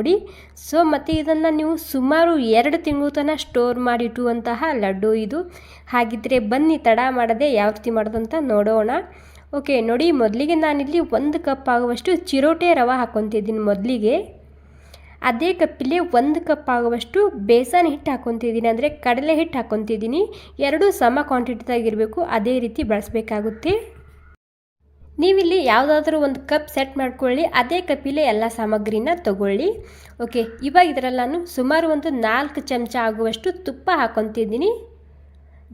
ನೋಡಿ. ಸೊ ಮತ್ತು ಇದನ್ನು ನೀವು ಸುಮಾರು ಎರಡು ತಿಂಗಳು ತನಕ ಸ್ಟೋರ್ ಮಾಡಿಟ್ಟುವಂತಹ ಲಡ್ಡು ಇದು. ಹಾಗಿದ್ದರೆ ಬನ್ನಿ, ತಡ ಮಾಡದೆ ಯಾವ ರೀತಿ ಮಾಡೋದಂತ ನೋಡೋಣ. ಓಕೆ ನೋಡಿ, ಮೊದಲಿಗೆ ನಾನಿಲ್ಲಿ ಒಂದು ಕಪ್ ಆಗುವಷ್ಟು ಚಿರೋಟೆ ರವೆ ಹಾಕ್ಕೊತಿದ್ದೀನಿ ಮೊದಲಿಗೆ. ಅದೇ ಕಪ್ಪಲ್ಲಿ ಒಂದು ಕಪ್ ಆಗುವಷ್ಟು ಬೇಸನ್ ಹಿಟ್ಟು ಹಾಕ್ಕೊತಿದ್ದೀನಿ ಅಂದರೆ ಕಡಲೆ ಹಿಟ್ಟು ಹಾಕ್ಕೊತಿದ್ದೀನಿ ಎರಡೂ ಸಮ ಕ್ವಾಂಟಿಟಿದಾಗಿರಬೇಕು ಅದೇ ರೀತಿ ಬಳಸಬೇಕಾಗುತ್ತೆ. ನೀವಿಲ್ಲಿ ಯಾವುದಾದ್ರೂ ಒಂದು ಕಪ್ ಸೆಟ್ ಮಾಡ್ಕೊಳ್ಳಿ, ಅದೇ ಕಪ್ಪಿಲೆ ಎಲ್ಲ ಸಾಮಗ್ರಿನ ತಗೊಳ್ಳಿ. ಓಕೆ ಇವಾಗ ಇದರಲ್ಲಿ ನಾನು ಸುಮಾರು ಒಂದು ನಾಲ್ಕು ಚಮಚ ಆಗುವಷ್ಟು ತುಪ್ಪ ಹಾಕೊತಿದ್ದೀನಿ.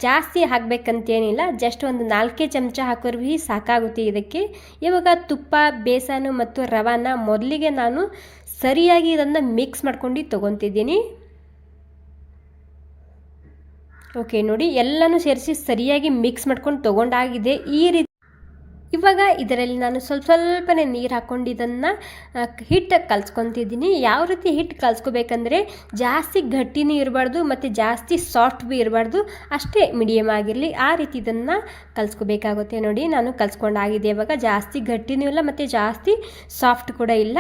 ಜಾಸ್ತಿ ಹಾಕಬೇಕಂತೇನಿಲ್ಲ ಜಸ್ಟ್ ಒಂದು ನಾಲ್ಕೇ ಚಮಚ ಹಾಕೋರ್ವಿ ಸಾಕಾಗುತ್ತೆ ಇದಕ್ಕೆ. ಇವಾಗ ತುಪ್ಪ, ಬೇಸನು ಮತ್ತು ರವಾನ ಮೊದಲಿಗೆ ನಾನು ಸರಿಯಾಗಿ ಇದನ್ನು ಮಿಕ್ಸ್ ಮಾಡ್ಕೊಂಡು ತೊಗೊತಿದ್ದೀನಿ. ಓಕೆ ನೋಡಿ, ಎಲ್ಲನೂ ಸೇರಿಸಿ ಸರಿಯಾಗಿ ಮಿಕ್ಸ್ ಮಾಡ್ಕೊಂಡು ತೊಗೊಂಡಾಗಿದೆ. ಈ ರೀತಿ ಇವಾಗ ಇದರಲ್ಲಿ ನಾನು ಸ್ವಲ್ಪ ಸ್ವಲ್ಪನೇ ನೀರು ಹಾಕ್ಕೊಂಡು ಇದನ್ನು ಹಿಟ್ಟು ಕಲ್ಸ್ಕೊತಿದ್ದೀನಿ. ಯಾವ ರೀತಿ ಹಿಟ್ಟು ಕಲ್ಸ್ಕೋಬೇಕಂದ್ರೆ ಜಾಸ್ತಿ ಗಟ್ಟಿನೂ ಇರಬಾರ್ದು ಮತ್ತು ಜಾಸ್ತಿ ಸಾಫ್ಟ್ ಭೀ ಇರಬಾರ್ದು. ಅಷ್ಟೇ ಮೀಡಿಯಮ್ ಆಗಿರಲಿ. ಆ ರೀತಿ ಇದನ್ನು ಕಲ್ಸ್ಕೋಬೇಕಾಗುತ್ತೆ ನೋಡಿ. ನಾನು ಕಲ್ಸ್ಕೊಂಡಾಗಿದೆ ಇವಾಗ. ಜಾಸ್ತಿ ಗಟ್ಟಿನೂ ಇಲ್ಲ ಮತ್ತು ಜಾಸ್ತಿ ಸಾಫ್ಟ್ ಕೂಡ ಇಲ್ಲ.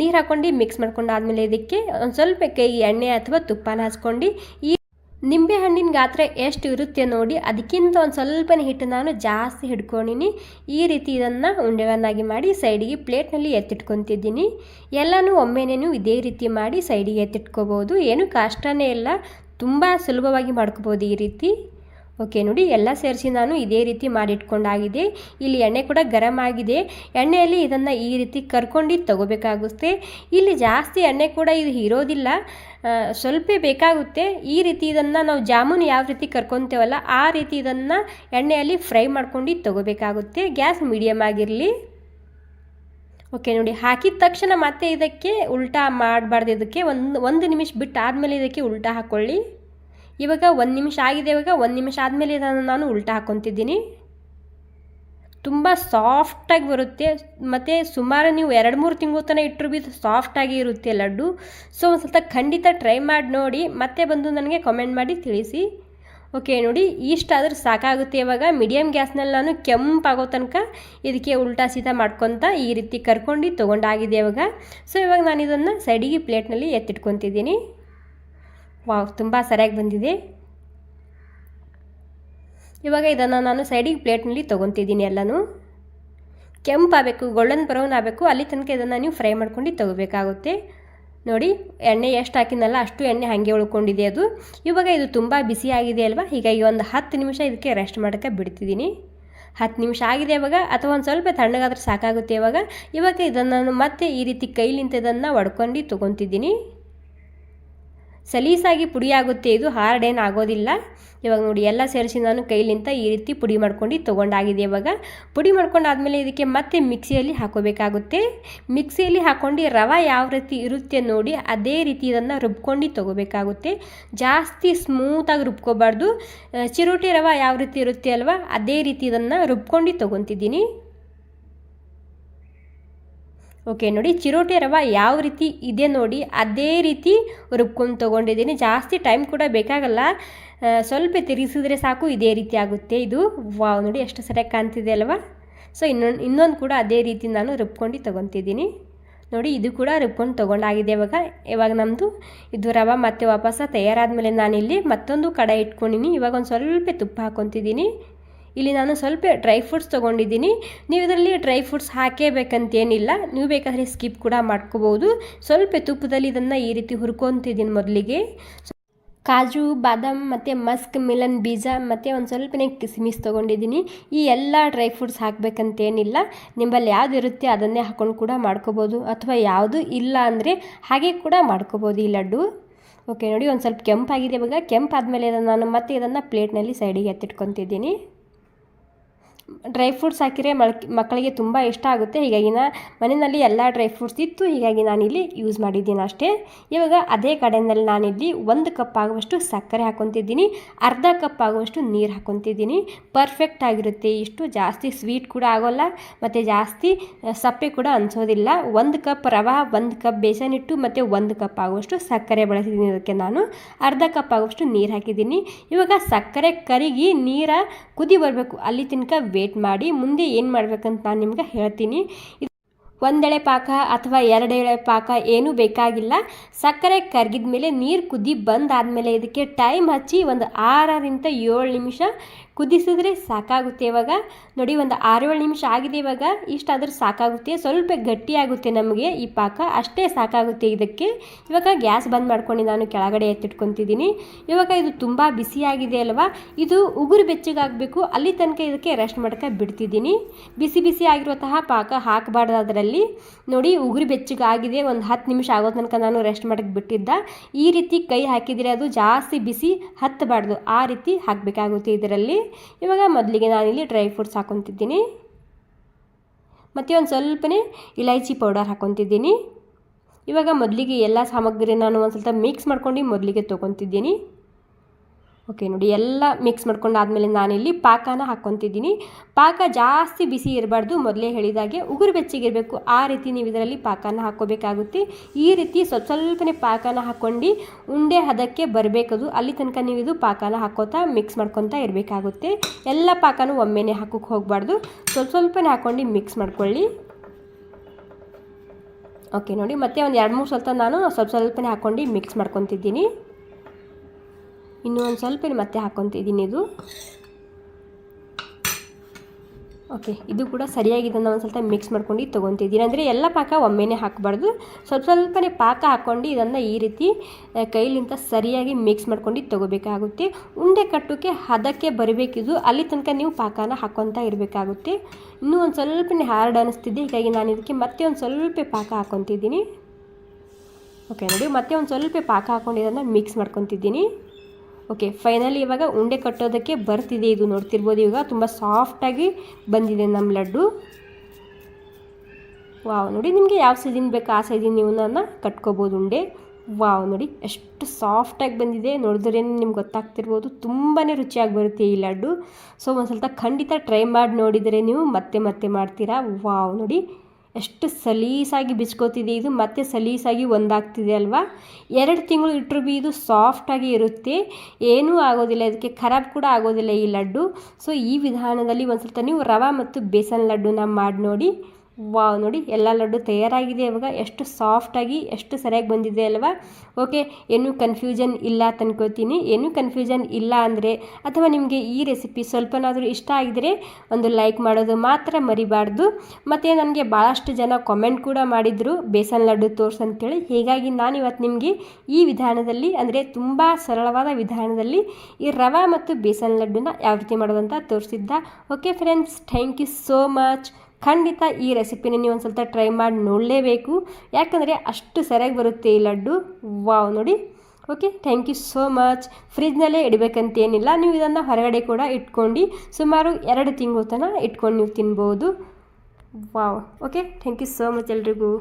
ನೀರು ಹಾಕ್ಕೊಂಡು ಮಿಕ್ಸ್ ಮಾಡ್ಕೊಂಡು ಆದಮೇಲೆ ಇದಕ್ಕೆ ಒಂದು ಸ್ವಲ್ಪ ಕೈ ಎಣ್ಣೆ ಅಥವಾ ತುಪ್ಪನ ಹಚ್ಕೊಂಡು ಈ ನಿಂಬೆ ಹಣ್ಣಿನ ಗಾತ್ರ ಎಷ್ಟು ಇರುತ್ತೆ ನೋಡಿ, ಅದಕ್ಕಿಂತ ಒಂದು ಸ್ವಲ್ಪನೇ ಹಿಟ್ಟು ನಾನು ಜಾಸ್ತಿ ಹಿಡ್ಕೊಂಡಿನಿ. ಈ ರೀತಿ ಇದನ್ನು ಉಂಡೆಗಳನ್ನಾಗಿ ಮಾಡಿ ಸೈಡಿಗೆ ಪ್ಲೇಟ್ನಲ್ಲಿ ಎತ್ತಿಟ್ಕೊತಿದ್ದೀನಿ. ಎಲ್ಲನೂ ಒಮ್ಮೆನೇನು ಇದೇ ರೀತಿ ಮಾಡಿ ಸೈಡಿಗೆ ಎತ್ತಿಟ್ಕೋಬೋದು. ಏನು ಕಷ್ಟನೇ ಇಲ್ಲ. ತುಂಬ ಸುಲಭವಾಗಿ ಮಾಡ್ಕೋಬೋದು ಈ ರೀತಿ. ಓಕೆ, ನೋಡಿ, ಎಲ್ಲ ಸೇರಿಸಿ ನಾನು ಇದೇ ರೀತಿ ಮಾಡಿಟ್ಕೊಂಡಾಗಿದೆ. ಇಲ್ಲಿ ಎಣ್ಣೆ ಕೂಡ ಗರಂ ಆಗಿದೆ. ಎಣ್ಣೆಯಲ್ಲಿ ಇದನ್ನು ಈ ರೀತಿ ಕರ್ಕೊಂಡು ತಗೋಬೇಕಾಗುತ್ತೆ. ಇಲ್ಲಿ ಜಾಸ್ತಿ ಎಣ್ಣೆ ಕೂಡ ಇದು ಇರೋದಿಲ್ಲ. ಸ್ವಲ್ಪ ಬೇಕಾಗುತ್ತೆ. ಈ ರೀತಿ ಇದನ್ನು ನಾವು ಜಾಮೂನ್ ಯಾವ ರೀತಿ ಕರ್ಕೊತೇವಲ್ಲ, ಆ ರೀತಿ ಇದನ್ನು ಎಣ್ಣೆಯಲ್ಲಿ ಫ್ರೈ ಮಾಡ್ಕೊಂಡು ತಗೋಬೇಕಾಗುತ್ತೆ. ಗ್ಯಾಸ್ ಮೀಡಿಯಮ್ ಆಗಿರಲಿ. ಓಕೆ, ನೋಡಿ, ಹಾಕಿದ ತಕ್ಷಣ ಮತ್ತೆ ಇದಕ್ಕೆ ಉಲ್ಟಾ ಮಾಡಬಾರ್ದು. ಇದಕ್ಕೆ ಒಂದು ಒಂದು ನಿಮಿಷ ಬಿಟ್ಟು ಆದಮೇಲೆ ಇದಕ್ಕೆ ಉಲ್ಟಾ ಹಾಕ್ಕೊಳ್ಳಿ ಇವಾಗ ಒಂದು ನಿಮಿಷ ಆಗಿದೆ, ಇವಾಗ ಒಂದು ನಿಮಿಷ ಆದಮೇಲೆ ಇದನ್ನು ನಾನು ಉಲ್ಟಾ ಹಾಕ್ಕೊತಿದ್ದೀನಿ ತುಂಬ ಸಾಫ್ಟಾಗಿ ಬರುತ್ತೆ. ಮತ್ತು ಸುಮಾರು ನೀವು ಎರಡು ಮೂರು ತಿಂಗಳು ತನಕ ಇಟ್ಟರು ಬಿ ಸಾಫ್ಟಾಗಿ ಇರುತ್ತೆ ಲಡ್ಡು. ಸೊ ಒಂದು ಸ್ವಲ್ಪ ಖಂಡಿತ ಟ್ರೈ ಮಾಡಿ ನೋಡಿ. ಮತ್ತೆ ಬಂದು ನನಗೆ ಕಮೆಂಟ್ ಮಾಡಿ ತಿಳಿಸಿ. ಓಕೆ ನೋಡಿ, ಇಷ್ಟಾದರೂ ಸಾಕಾಗುತ್ತೆ ಇವಾಗ. ಮೀಡಿಯಮ್ ಗ್ಯಾಸ್ನಲ್ಲಿ ನಾನು ಕೆಂಪಾಗೋ ತನಕ ಇದಕ್ಕೆ ಉಲ್ಟಾ ಸೀತಾ ಮಾಡ್ಕೊತ ಈ ರೀತಿ ಕರ್ಕೊಂಡು ತೊಗೊಂಡಾಗಿದೆ ಇವಾಗ. ಸೊ ಇವಾಗ ನಾನು ಇದನ್ನು ಸೈಡಿಗೆ ಪ್ಲೇಟ್ನಲ್ಲಿ ಎತ್ತಿಟ್ಕೊತಿದ್ದೀನಿ. ವಾವ್, ತುಂಬ ಸರಿಯಾಗಿ ಬಂದಿದೆ. ಇವಾಗ ಇದನ್ನು ನಾನು ಸೈಡಿಗೆ ಪ್ಲೇಟ್ನಲ್ಲಿ ತೊಗೊತಿದ್ದೀನಿ ಎಲ್ಲನೂ. ಕೆಂಪಾಗಬೇಕು ಗೋಲ್ಡನ್ ಬ್ರೌನ್ ಆಗಬೇಕು, ಅಲ್ಲಿ ತನಕ ಇದನ್ನು ನೀವು ಫ್ರೈ ಮಾಡ್ಕೊಂಡು ತೊಗೋಬೇಕಾಗುತ್ತೆ. ನೋಡಿ, ಎಣ್ಣೆ ಎಷ್ಟು ಹಾಕಿನಲ್ಲ ಅಷ್ಟು ಎಣ್ಣೆ ಹಾಗೆ ಉಳ್ಕೊಂಡಿದೆ ಅದು. ಇವಾಗ ಇದು ತುಂಬ ಬಿಸಿ ಆಗಿದೆ ಅಲ್ವಾ? ಹೀಗಾಗಿ ಒಂದು ಹತ್ತು ನಿಮಿಷ ಇದಕ್ಕೆ ರೆಸ್ಟ್ ಮಾಡೋಕೆ ಬಿಡ್ತಿದ್ದೀನಿ. ಹತ್ತು ನಿಮಿಷ ಆಗಿದೆ ಇವಾಗ, ಅಥವಾ ಒಂದು ಸ್ವಲ್ಪ ತಣ್ಣಗಾದ್ರೆ ಸಾಕಾಗುತ್ತೆ ಇವಾಗ. ಇವಾಗ ಇದನ್ನು ನಾನು ಮತ್ತೆ ಈ ರೀತಿ ಕೈಲಿಂತ ಇದನ್ನು ಒಡ್ಕೊಂಡು ತೊಗೊತಿದ್ದೀನಿ. ಸಲೀಸಾಗಿ ಪುಡಿ ಆಗುತ್ತೆ ಇದು ಹಾರ್ಡ್ ಆಗೋದಿಲ್ಲ ಇವಾಗ ನೋಡಿ, ಎಲ್ಲ ಸೇರಿಸಿ ನಾನು ಕೈಲಿಂತ ಈ ರೀತಿ ಪುಡಿ ಮಾಡ್ಕೊಂಡು ತೊಗೊಂಡಾಗಿದೆ ಇವಾಗ. ಪುಡಿ ಮಾಡ್ಕೊಂಡಾದ್ಮೇಲೆ ಇದಕ್ಕೆ ಮತ್ತೆ ಮಿಕ್ಸಿಯಲ್ಲಿ ಹಾಕೋಬೇಕಾಗುತ್ತೆ. ಮಿಕ್ಸಿಯಲ್ಲಿ ಹಾಕ್ಕೊಂಡು ರವೆ ಯಾವ ರೀತಿ ಇರುತ್ತೆ ನೋಡಿ, ಅದೇ ರೀತಿ ಇದನ್ನು ರುಬ್ಕೊಂಡು ತೊಗೋಬೇಕಾಗುತ್ತೆ. ಜಾಸ್ತಿ ಸ್ಮೂತಾಗಿ ರುಬ್ಕೋಬಾರ್ದು. ಚಿರೋಟಿ ರವೆ ಯಾವ ರೀತಿ ಇರುತ್ತೆ ಅಲ್ವಾ, ಅದೇ ರೀತಿ ಇದನ್ನು ರುಬ್ಕೊಂಡು ತೊಗೊತಿದ್ದೀನಿ. ಓಕೆ, ನೋಡಿ ಚಿರೋಟಿ ರವೆ ಯಾವ ರೀತಿ ಇದೆ ನೋಡಿ, ಅದೇ ರೀತಿ ರುಬ್ಕೊಂಡು ತೊಗೊಂಡಿದ್ದೀನಿ. ಜಾಸ್ತಿ ಟೈಮ್ ಕೂಡ ಬೇಕಾಗಲ್ಲ. ಸ್ವಲ್ಪ ತಿರುಗಿಸಿದ್ರೆ ಸಾಕು, ಇದೇ ರೀತಿ ಆಗುತ್ತೆ. ಇದು, ವಾವ್, ನೋಡಿ ಎಷ್ಟು ಸರಿಯಾಗಿ ಕಾಣ್ತಿದೆ ಅಲ್ವಾ? ಸೊ ಇನ್ನೊಂದು ಇನ್ನೊಂದು ಕೂಡ ಅದೇ ರೀತಿ ನಾನು ರುಬ್ಕೊಂಡು ತೊಗೊತಿದ್ದೀನಿ. ನೋಡಿ, ಇದು ಕೂಡ ರುಬ್ಕೊಂಡು ತೊಗೊಂಡಾಗಿದೆ ಇವಾಗ. ಇವಾಗ ನಮ್ಮದು ಇದು ರವೆ ಮತ್ತೆ ವಾಪಾಸ್ಸು ತಯಾರಾದ ಮೇಲೆ ನಾನಿಲ್ಲಿ ಮತ್ತೊಂದು ಕಡೆ ಇಟ್ಕೊಂಡಿನಿ. ಇವಾಗ ಒಂದು ಸ್ವಲ್ಪ ತುಪ್ಪ ಹಾಕ್ಕೊತಿದ್ದೀನಿ ಇಲ್ಲಿ ನಾನು ಸ್ವಲ್ಪ ಡ್ರೈ ಫ್ರೂಟ್ಸ್ ತೊಗೊಂಡಿದ್ದೀನಿ. ನೀವು ಇದರಲ್ಲಿ ಡ್ರೈ ಫ್ರೂಟ್ಸ್ ಹಾಕೇಬೇಕಂತೇನಿಲ್ಲ. ನೀವು ಬೇಕಾದರೆ ಸ್ಕಿಪ್ ಕೂಡ ಮಾಡ್ಕೋಬೋದು. ಸ್ವಲ್ಪ ತುಪ್ಪದಲ್ಲಿ ಇದನ್ನು ಈ ರೀತಿ ಹುರ್ಕೊತಿದ್ದೀನಿ ಮೊದಲಿಗೆ. ಕಾಜು, ಬಾದಾಮ್ ಮತ್ತು ಮಸ್ಕ್ ಮಿಲನ್ ಬೀಜ ಮತ್ತು ಒಂದು ಸ್ವಲ್ಪನೇ ಕಿಸ್ಮಿಸ್ ತೊಗೊಂಡಿದ್ದೀನಿ. ಈ ಎಲ್ಲ ಡ್ರೈ ಫ್ರೂಟ್ಸ್ ಹಾಕಬೇಕಂತೇನಿಲ್ಲ. ನಿಂಬಲ್ಲಿ ಯಾವ್ದು ಇರುತ್ತೆ ಅದನ್ನೇ ಹಾಕೊಂಡು ಕೂಡ ಮಾಡ್ಕೋಬೋದು. ಅಥವಾ ಯಾವುದು ಇಲ್ಲ ಅಂದರೆ ಹಾಗೆ ಕೂಡ ಮಾಡ್ಕೋಬೋದು ಈ ಲಡ್ಡು. ಓಕೆ ನೋಡಿ ಒಂದು ಸ್ವಲ್ಪ ಕೆಂಪಾಗಿದೆ ಇವಾಗ. ಕೆಂಪಾದಮೇಲೆ ನಾನು ಮತ್ತೆ ಇದನ್ನು ಪ್ಲೇಟ್ನಲ್ಲಿ ಸೈಡಿಗೆ ಎತ್ತಿಟ್ಕೊತಿದ್ದೀನಿ. ಡ್ರೈ ಫ್ರೂಟ್ಸ್ ಹಾಕಿದರೆ ಮಕ್ಕಳಿಗೆ ತುಂಬ ಇಷ್ಟ ಆಗುತ್ತೆ. ಹೀಗಾಗಿ ನಾ ಮನೆಯಲ್ಲಿ ಎಲ್ಲ ಡ್ರೈ ಫ್ರೂಟ್ಸ್ ಇತ್ತು. ಹೀಗಾಗಿ ನಾನಿಲ್ಲಿ ಯೂಸ್ ಮಾಡಿದ್ದೀನಿ ಅಷ್ಟೇ. ಇವಾಗ ಅದೇ ಕಡೆಯಲ್ಲಿ ನಾನಿಲ್ಲಿ ಒಂದು ಕಪ್ ಆಗುವಷ್ಟು ಸಕ್ಕರೆ ಹಾಕೊತಿದ್ದೀನಿ. ಅರ್ಧ ಕಪ್ ಆಗುವಷ್ಟು ನೀರು ಹಾಕ್ಕೊತಿದ್ದೀನಿ ಪರ್ಫೆಕ್ಟ್ ಆಗಿರುತ್ತೆ. ಇಷ್ಟು ಜಾಸ್ತಿ ಸ್ವೀಟ್ ಕೂಡ ಆಗೋಲ್ಲ. ಮತ್ತು ಜಾಸ್ತಿ ಸಪ್ಪೆ ಕೂಡ ಅನಿಸೋದಿಲ್ಲ. ಒಂದು ಕಪ್ ರವೆ, ಒಂದು ಕಪ್ ಬೇಸನ್ ಇಟ್ಟು ಮತ್ತು ಒಂದು ಕಪ್ ಆಗುವಷ್ಟು ಸಕ್ಕರೆ ಬಳಸಿದ್ದೀನಿ ಅದಕ್ಕೆ ನಾನು. ಅರ್ಧ ಕಪ್ ಆಗುವಷ್ಟು ನೀರು ಹಾಕಿದ್ದೀನಿ. ಇವಾಗ ಸಕ್ಕರೆ ಕರಿಗಿ ನೀರ ಕುದಿ ಬರಬೇಕು. ಅಲ್ಲಿ ತನಕ ವೇಟ್ ಮಾಡಿ, ಮುಂದೆ ಏನು ಮಾಡ್ಬೇಕಂತ ನಾನು ನಿಮ್ಗೆ ಹೇಳ್ತೀನಿ. ಒಂದೆಳೆ ಪಾಕ ಅಥವಾ ಎರಡೆಳೆ ಪಾಕ ಏನೂ ಬೇಕಾಗಿಲ್ಲ. ಸಕ್ಕರೆ ಕರಗಿದ ಮೇಲೆ ನೀರು ಕುದಿ ಬಂದಾದಮೇಲೆ ಇದಕ್ಕೆ ಟೈಮ್ ಹಚ್ಚಿ ಒಂದು ಆರರಿಂದ ಏಳು ನಿಮಿಷ ಕುದಿಸಿದ್ರೆ ಸಾಕಾಗುತ್ತೆ ಇವಾಗ. ನೋಡಿ, ಒಂದು ಆರೇಳು ನಿಮಿಷ ಆಗಿದೆ ಇವಾಗ. ಇಷ್ಟಾದರೂ ಸಾಕಾಗುತ್ತೆ. ಸ್ವಲ್ಪ ಗಟ್ಟಿಯಾಗುತ್ತೆ ನಮಗೆ ಈ ಪಾಕ. ಅಷ್ಟೇ ಸಾಕಾಗುತ್ತೆ ಇದಕ್ಕೆ. ಇವಾಗ ಗ್ಯಾಸ್ ಬಂದ್ ಮಾಡ್ಕೊಂಡು ನಾನು ಕೆಳಗಡೆ ಎತ್ತಿಟ್ಕೊತಿದ್ದೀನಿ. ಇವಾಗ ಇದು ತುಂಬ ಬಿಸಿಯಾಗಿದೆ ಅಲ್ವಾ? ಇದು ಉಗುರು ಬೆಚ್ಚಗಾಗಬೇಕು ಅಲ್ಲಿ ತನಕ ಇದಕ್ಕೆ ರೆಸ್ಟ್ ಮಾಡ್ಕ ಬಿಡ್ತಿದ್ದೀನಿ. ಬಿಸಿ ಬಿಸಿ ಆಗಿರುವಂತಹ ಪಾಕ ಹಾಕಬಾರ್ದು ಅದರಲ್ಲಿ. ನೋಡಿ, ಉಗುರು ಬೆಚ್ಚಗಾಗಿದೆ ಒಂದು ಹತ್ತು ನಿಮಿಷ ಆಗೋ ತನಕ ನಾನು ರೆಸ್ಟ್ ಮಾಡಕ್ಕೆ ಬಿಟ್ಟಿದ್ದ. ಈ ರೀತಿ ಕೈ ಹಾಕಿದರೆ ಅದು ಜಾಸ್ತಿ ಬಿಸಿ ಹತ್ತಬಾರ್ದು. ಆ ರೀತಿ ಹಾಕಬೇಕಾಗುತ್ತೆ ಇದರಲ್ಲಿ. ಇವಾಗ ಮೊದಲಿಗೆ ನಾನಿಲ್ಲಿ ಡ್ರೈ ಫ್ರೂಟ್ಸ್ ಹಾಕೊತಿದ್ದೀನಿ. ಮತ್ತು ಒಂದು ಸ್ವಲ್ಪನೇ ಇಲೈಚಿ ಪೌಡರ್ ಹಾಕೊತಿದ್ದೀನಿ. ಇವಾಗ ಮೊದಲಿಗೆ ಎಲ್ಲ ಸಾಮಗ್ರಿ ನಾನು ಒಂದು ಸ್ವಲ್ಪ ಮಿಕ್ಸ್ ಮಾಡ್ಕೊಂಡು ಮೊದಲಿಗೆ ತೊಗೊತಿದ್ದೀನಿ. ಓಕೆ ನೋಡಿ, ಎಲ್ಲ ಮಿಕ್ಸ್ ಮಾಡ್ಕೊಂಡು ಆದಮೇಲೆ ನಾನಿಲ್ಲಿ ಪಾಕನ ಹಾಕ್ಕೊತಿದ್ದೀನಿ. ಪಾಕ ಜಾಸ್ತಿ ಬಿಸಿ ಇರಬಾರ್ದು. ಮೊದಲೇ ಹೇಳಿದಾಗೆ ಉಗುರು ಬೆಚ್ಚಗಿರಬೇಕು. ಆ ರೀತಿ ನೀವು ಇದರಲ್ಲಿ ಪಾಕನ ಹಾಕ್ಕೋಬೇಕಾಗುತ್ತೆ. ಈ ರೀತಿ ಸ್ವಲ್ಪ ಸ್ವಲ್ಪನೇ ಪಾಕನ ಹಾಕ್ಕೊಂಡು ಉಂಡೆ ಹದಕ್ಕೆ ಬರಬೇಕದು. ಅಲ್ಲಿ ತನಕ ನೀವು ಇದು ಪಾಕನ ಹಾಕೋತಾ ಮಿಕ್ಸ್ ಮಾಡ್ಕೊತಾ ಇರಬೇಕಾಗುತ್ತೆ. ಎಲ್ಲ ಪಾಕನೂ ಒಮ್ಮೆನೇ ಹಾಕೋಕ್ಕೆ ಹೋಗಬಾರ್ದು. ಸ್ವಲ್ಪ ಸ್ವಲ್ಪನೇ ಹಾಕ್ಕೊಂಡು ಮಿಕ್ಸ್ ಮಾಡ್ಕೊಳ್ಳಿ. ಓಕೆ ನೋಡಿ, ಮತ್ತೆ ಒಂದು ಎರಡು ಮೂರು ಸ್ವಲ್ಪ ನಾನು ಸ್ವಲ್ಪ ಸ್ವಲ್ಪನೇ ಹಾಕ್ಕೊಂಡು ಮಿಕ್ಸ್ ಮಾಡ್ಕೊತಿದ್ದೀನಿ. ಇನ್ನೂ ಒಂದು ಸ್ವಲ್ಪ ಮತ್ತೆ ಹಾಕ್ಕೊತಿದ್ದೀನಿ ಇದು. ಓಕೆ ಇದು ಕೂಡ ಸರಿಯಾಗಿದೆ ಒಂದು ಸ್ವಲ್ಪ ಮಿಕ್ಸ್ ಮಾಡ್ಕೊಂಡು ತೊಗೊತಿದ್ದೀನಿ ಅಂದರೆ ಎಲ್ಲ ಪಾಕ ಒಮ್ಮೆನೇ ಹಾಕಬಾರ್ದು. ಸ್ವಲ್ಪ ಸ್ವಲ್ಪನೇ ಪಾಕ ಹಾಕ್ಕೊಂಡು ಇದನ್ನು ಈ ರೀತಿ ಕೈಲಿಂದ ಸರಿಯಾಗಿ ಮಿಕ್ಸ್ ಮಾಡ್ಕೊಂಡು ತೊಗೋಬೇಕಾಗುತ್ತೆ. ಉಂಡೆ ಕಟ್ಟೋಕ್ಕೆ ಹದಕ್ಕೆ ಬರಬೇಕಿದು. ಅಲ್ಲಿ ತನಕ ನೀವು ಪಾಕನ ಹಾಕ್ಕೊತಾ ಇರಬೇಕಾಗುತ್ತೆ. ಇನ್ನೂ ಒಂದು ಸ್ವಲ್ಪನೇ ಹಾರ್ಡ್ ಅನ್ನಿಸ್ತಿದ್ದೆ ಹೀಗಾಗಿ ನಾನು ಇದಕ್ಕೆ ಮತ್ತೆ ಒಂದು ಸ್ವಲ್ಪ ಪಾಕ ಹಾಕ್ಕೊತಿದ್ದೀನಿ ಓಕೆ ನೋಡಿ, ಮತ್ತೆ ಒಂದು ಸ್ವಲ್ಪ ಪಾಕ ಹಾಕ್ಕೊಂಡು ಇದನ್ನು ಮಿಕ್ಸ್ ಮಾಡ್ಕೊತಿದ್ದೀನಿ ಓಕೆ ಫೈನಲಿ ಇವಾಗ ಉಂಡೆ ಕಟ್ಟೋದಕ್ಕೆ ಬರ್ತಿದೆ ಇದು ನೋಡ್ತಿರ್ಬೋದು. ಇವಾಗ ತುಂಬ ಸಾಫ್ಟಾಗಿ ಬಂದಿದೆ ನಮ್ಮ ಲಡ್ಡು. ವಾವ್ ನೋಡಿ ನಿಮಗೆ ಯಾವ ಸೈಜಿನ ಬೇಕು ಆ ಸೈಜಿನ ನೀವು ನಾನು ಕಟ್ಕೋಬೋದು ಉಂಡೆ. ವಾವ್ ನೋಡಿ ಎಷ್ಟು ಸಾಫ್ಟಾಗಿ ಬಂದಿದೆ. ನೋಡಿದ್ರೆ ನಿಮ್ಗೆ ಗೊತ್ತಾಗ್ತಿರ್ಬೋದು ತುಂಬಾ ರುಚಿಯಾಗಿ ಬರುತ್ತೆ ಈ ಲಡ್ಡು. ಸೊ ಒಂದು ಸ್ವಲ್ಪ ಖಂಡಿತ ಟ್ರೈ ಮಾಡಿ ನೋಡಿದರೆ ನೀವು ಮತ್ತೆ ಮತ್ತೆ ಮಾಡ್ತೀರಾ? ವಾವ್ ನೋಡಿ ಎಷ್ಟು ಸಲೀಸಾಗಿ ಬಿಚ್ಕೋತಿದೆ ಇದು, ಮತ್ತೆ ಸಲೀಸಾಗಿ ಒಂದಾಗ್ತಿದೆ ಅಲ್ವಾ? ಎರಡು ತಿಂಗಳು ಇಟ್ಟರು ಬಿ ಇದು ಸಾಫ್ಟಾಗಿ ಇರುತ್ತೆ. ಏನೂ ಆಗೋದಿಲ್ಲ, ಇದಕ್ಕೆ ಖರಾಬ್ ಕೂಡ ಆಗೋದಿಲ್ಲ ಈ ಲಡ್ಡು. ಸೊ ಈ ವಿಧಾನದಲ್ಲಿ ಒಂದು ಸ್ವಲ್ಪ ನೀವು ರವೆ ಮತ್ತು ಬೇಸನ್ ಲಡ್ಡುನ ಮಾಡಿ ನೋಡಿ. ವಾವ್ ನೋಡಿ, ಎಲ್ಲ ಲಡ್ಡು ತಯಾರಾಗಿದೆ ಇವಾಗ. ಎಷ್ಟು ಸಾಫ್ಟಾಗಿ ಎಷ್ಟು ಸರಿಯಾಗಿ ಬಂದಿದೆ ಅಲ್ವಾ? ಓಕೆ ಏನೂ ಕನ್ಫ್ಯೂಷನ್ ಇಲ್ಲ ತಂದ್ಕೋತೀನಿ ಏನೂ ಕನ್ಫ್ಯೂಷನ್ ಇಲ್ಲ ಅಂದರೆ, ಅಥವಾ ನಿಮಗೆ ಈ ರೆಸಿಪಿ ಸ್ವಲ್ಪನಾದರೂ ಇಷ್ಟ ಆಗಿದರೆ ಒಂದು ಲೈಕ್ ಮಾಡೋದು ಮಾತ್ರ ಮರಿಬಾರ್ದು. ಮತ್ತು ನನಗೆ ಭಾಳಷ್ಟು ಜನ ಕಾಮೆಂಟ್ ಕೂಡ ಮಾಡಿದರು, ಬೇಸನ್ ಲಡ್ಡು ತೋರ್ಸು ಅಂತೇಳಿ. ಹೀಗಾಗಿ ನಾನು ಇವತ್ತು ನಿಮಗೆ ಈ ವಿಧಾನದಲ್ಲಿ, ಅಂದರೆ ತುಂಬ ಸರಳವಾದ ವಿಧಾನದಲ್ಲಿ ಈ ರವೆ ಮತ್ತು ಬೇಸನ್ ಲಡ್ಡುನ ಯಾವ ರೀತಿ ಮಾಡೋದಂತ ತೋರಿಸಿದ್ದ. Okay friends thank you so much ಖಂಡಿತ ಈ ರೆಸಿಪಿನ ನೀವು ಒಂದು ಸ್ವಲ್ಪ ಟ್ರೈ ಮಾಡಿ ನೋಡಲೇಬೇಕು. ಯಾಕಂದರೆ ಅಷ್ಟು ಸರಿಯಾಗಿ ಬರುತ್ತೆ ಈ ಲಡ್ಡು. ವಾವ್ ನೋಡಿ. Okay thank you so much ಫ್ರಿಜ್ನಲ್ಲೇ ಇಡಬೇಕಂತೇನಿಲ್ಲ. ನೀವು ಇದನ್ನು ಹೊರಗಡೆ ಕೂಡ ಇಟ್ಕೊಂಡು ಸುಮಾರು ಎರಡು ತಿಂಗಳು ತನಕ ಇಟ್ಕೊಂಡು ನೀವು ತಿನ್ಬೋದು. Wow okay thank you so much ಎಲ್ರಿಗೂ.